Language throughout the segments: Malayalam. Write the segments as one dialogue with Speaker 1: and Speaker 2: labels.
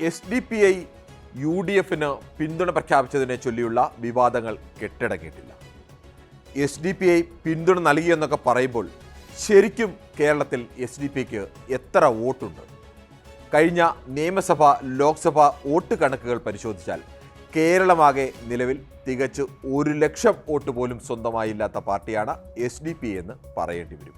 Speaker 1: S D P I U D എഫിന് പിന്തുണ പ്രഖ്യാപിച്ചതിനെ ചൊല്ലിയുള്ള വിവാദങ്ങൾ കെട്ടടങ്ങിയിട്ടില്ല എസ് ഡി പി ഐ പിന്തുണ നൽകിയെന്നൊക്കെ പറയുമ്പോൾ ശരിക്കും കേരളത്തിൽ എസ് ഡി പിക്ക് എത്ര വോട്ടുണ്ട്? കഴിഞ്ഞ നിയമസഭ ലോക്സഭ വോട്ട് കണക്കുകൾ പരിശോധിച്ചാൽ കേരളമാകെ നിലവിൽ തികച്ച് ഒരു ലക്ഷം വോട്ട് പോലും സ്വന്തമായില്ലാത്ത പാർട്ടിയാണ് എസ് ഡി പി എന്ന് പറയേണ്ടി വരും.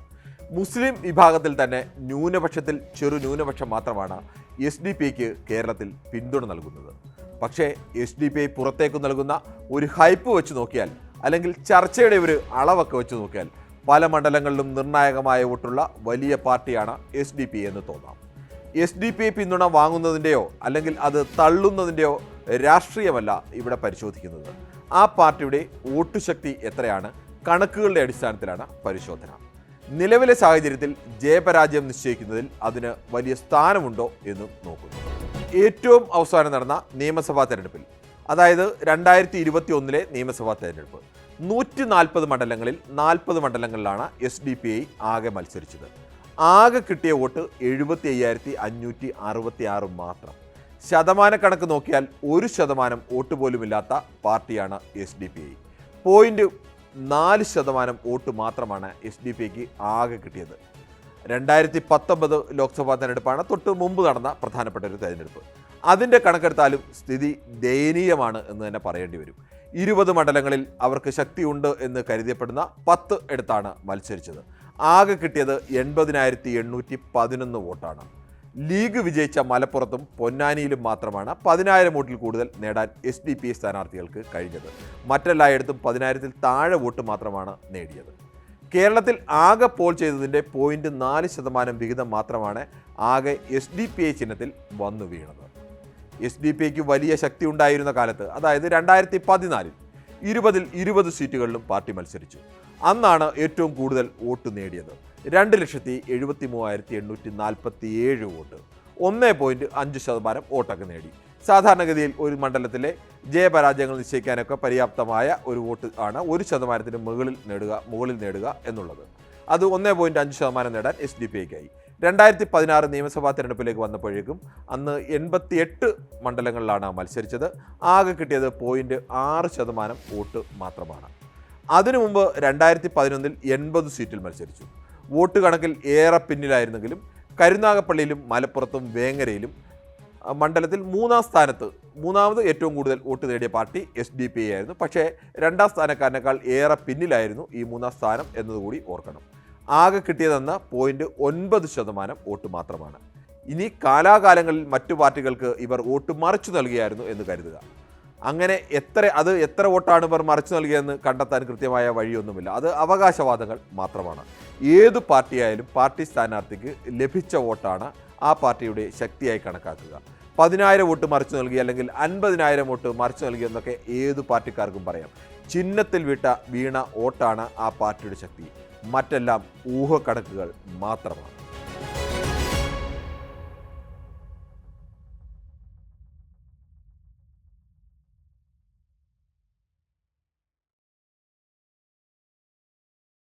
Speaker 1: മുസ്ലിം വിഭാഗത്തിൽ തന്നെ ന്യൂനപക്ഷത്തിൽ ചെറു ന്യൂനപക്ഷം മാത്രമാണ് എസ് ഡി പി ഐക്ക് കേരളത്തിൽ പിന്തുണ നൽകുന്നത്. പക്ഷേ എസ് ഡി പി ഐ പുറത്തേക്ക് നൽകുന്ന ഒരു ഹൈപ്പ് വെച്ച് നോക്കിയാൽ അല്ലെങ്കിൽ ചർച്ചയുടെ ഒരു അളവൊക്കെ വെച്ച് നോക്കിയാൽ പല മണ്ഡലങ്ങളിലും നിർണായകമായ വോട്ടുള്ള വലിയ പാർട്ടിയാണ് എസ് ഡി പി എന്ന് തോന്നാം. എസ് ഡി പി ഐ പിന്തുണ വാങ്ങുന്നതിന്റെയോ അല്ലെങ്കിൽ അത് തള്ളുന്നതിന്റെയോ രാഷ്ട്രീയമല്ല ഇവിടെ പരിശോധിക്കുന്നത്. ആ പാർട്ടിയുടെ വോട്ട് ശക്തി എത്രയാണ്? കണക്കുകളുടെ അടിസ്ഥാനത്തിലാണ് പരിശോധന. നിലവിലെ സാഹചര്യത്തിൽ ജയപരാജയം നിശ്ചയിക്കുന്നതിൽ അതിന് വലിയ സ്ഥാനമുണ്ടോ എന്നും നോക്കുന്നു. ഏറ്റവും അവസാനം നടന്ന നിയമസഭാ തെരഞ്ഞെടുപ്പിൽ അതായത് രണ്ടായിരത്തി ഇരുപത്തി ഒന്നിലെ നിയമസഭാ തെരഞ്ഞെടുപ്പ് നൂറ്റി നാൽപ്പത് മണ്ഡലങ്ങളിൽ നാൽപ്പത് മണ്ഡലങ്ങളിലാണ് എസ് ഡി പി ഐ ആകെ മത്സരിച്ചത്. ആകെ കിട്ടിയ വോട്ട് എഴുപത്തി അയ്യായിരത്തി അഞ്ഞൂറ്റി അറുപത്തി ആറ് മാത്രം. ശതമാനക്കണക്ക് നോക്കിയാൽ ഒരു ശതമാനം വോട്ട് പോലുമില്ലാത്ത പാർട്ടിയാണ് S D P I. Point നാല് ശതമാനം വോട്ട് മാത്രമാണ് എസ് ഡി പിക്ക് ആകെ കിട്ടിയത്. രണ്ടായിരത്തി പത്തൊമ്പത് ലോക്സഭാ തെരഞ്ഞെടുപ്പാണ് തൊട്ട് മുമ്പ് നടന്ന പ്രധാനപ്പെട്ട ഒരു തെരഞ്ഞെടുപ്പ്. അതിന്റെ കണക്കെടുത്താലും സ്ഥിതി ദയനീയമാണ് എന്ന് തന്നെ പറയേണ്ടി വരും. ഇരുപത് മണ്ഡലങ്ങളിൽ അവർക്ക് ശക്തിയുണ്ട് എന്ന് കരുതപ്പെടുന്ന പത്ത് എടുത്താണ് മത്സരിച്ചത്. ആകെ കിട്ടിയത് എൺപതിനായിരത്തി എണ്ണൂറ്റി പതിനൊന്ന് വോട്ടാണ്. ലീഗ് വിജയിച്ച മലപ്പുറത്തും പൊന്നാനിയിലും മാത്രമാണ് പതിനായിരം വോട്ടിൽ കൂടുതൽ നേടാൻ എസ് ഡി പി സ്ഥാനാർത്ഥികൾക്ക് കഴിഞ്ഞത്. മറ്റെല്ലായിടത്തും പതിനായിരത്തിൽ താഴെ വോട്ട് മാത്രമാണ് നേടിയത്. കേരളത്തിൽ ആകെ പോൾ ചെയ്തതിന്റെ പോയിന്റ് നാല് ശതമാനം വിഹിതം മാത്രമാണ് ആകെ എസ് ഡി പി ഐ ചിഹ്നത്തിൽ വന്നു വീണത്. എസ് ഡി പി ഐക്ക് വലിയ ശക്തി ഉണ്ടായിരുന്ന കാലത്ത് അതായത് രണ്ടായിരത്തി പതിനാലിൽ ഇരുപതിൽ ഇരുപത് സീറ്റുകളിലും പാർട്ടി മത്സരിച്ചു. അന്നാണ് ഏറ്റവും കൂടുതൽ വോട്ട് നേടിയത്. രണ്ട് ലക്ഷത്തി എഴുപത്തി മൂവായിരത്തി എണ്ണൂറ്റി നാൽപ്പത്തി ഏഴ് വോട്ട്. ഒന്ന് പോയിന്റ് അഞ്ച് ശതമാനം വോട്ടൊക്കെ നേടി. സാധാരണഗതിയിൽ ഒരു മണ്ഡലത്തിലെ ജയപരാജയങ്ങൾ നിശ്ചയിക്കാനൊക്കെ പര്യാപ്തമായ ഒരു വോട്ട് ആണ് ഒരു ശതമാനത്തിന് മുകളിൽ നേടുക മുകളിൽ നേടുക എന്നുള്ളത്. അത് ഒന്നേ പോയിന്റ് അഞ്ച് ശതമാനം നേടാൻ എസ് ഡി പി ഐക്കായി. രണ്ടായിരത്തി പതിനാറ് നിയമസഭാ തെരഞ്ഞെടുപ്പിലേക്ക് വന്നപ്പോഴേക്കും അന്ന് എൺപത്തിയെട്ട് മണ്ഡലങ്ങളിലാണ് മത്സരിച്ചത്. ആകെ കിട്ടിയത് പോയിന്റ് ആറ് ശതമാനം വോട്ട് മാത്രമാണ്. അതിനു മുമ്പ് രണ്ടായിരത്തി പതിനൊന്നിൽ എൺപത് സീറ്റിൽ മത്സരിച്ചു. വോട്ട് കണക്കിൽ ഏറെ പിന്നിലായിരുന്നെങ്കിലും കരുനാഗപ്പള്ളിയിലും മലപ്പുറത്തും വേങ്ങരയിലും മണ്ഡലത്തിൽ മൂന്നാം സ്ഥാനത്ത് മൂന്നാമത് ഏറ്റവും കൂടുതൽ വോട്ട് നേടിയ പാർട്ടി എസ് ഡി പി ആയിരുന്നു. പക്ഷേ രണ്ടാം സ്ഥാനക്കാരനേക്കാൾ ഏറെ പിന്നിലായിരുന്നു ഈ മൂന്നാം സ്ഥാനം എന്നതുകൂടി ഓർക്കണം. ആകെ കിട്ടിയതെന്ന പോയിന്റ് ഒൻപത് ശതമാനം വോട്ട് മാത്രമാണ്. ഇനി കാലാകാലങ്ങളിൽ മറ്റു പാർട്ടികൾക്ക് ഇവർ വോട്ട് മറിച്ചു നൽകിയായിരുന്നു എന്ന് കരുതുക. അങ്ങനെ എത്ര അത് എത്ര വോട്ടാണ് ഇവർ മറിച്ചു നൽകിയതെന്ന് കണ്ടെത്താൻ കൃത്യമായ വഴിയൊന്നുമില്ല. അത് അവകാശവാദങ്ങൾ മാത്രമാണ്. ഏത് പാർട്ടിയായാലും പാർട്ടി സ്ഥാനാർത്ഥിക്ക് ലഭിച്ച വോട്ടാണ് ആ പാർട്ടിയുടെ ശക്തിയായി കണക്കാക്കുക. പതിനായിരം വോട്ട് മറിച്ചു നൽകി അല്ലെങ്കിൽ അൻപതിനായിരം വോട്ട് മറിച്ചു നൽകി എന്നൊക്കെ ഏത് പാർട്ടിക്കാർക്കും പറയാം. ചിഹ്നത്തിൽ വിട്ട വീണ വോട്ടാണ് ആ പാർട്ടിയുടെ ശക്തി. മറ്റെല്ലാം ഊഹക്കണക്കുകൾ മാത്രമാണ്.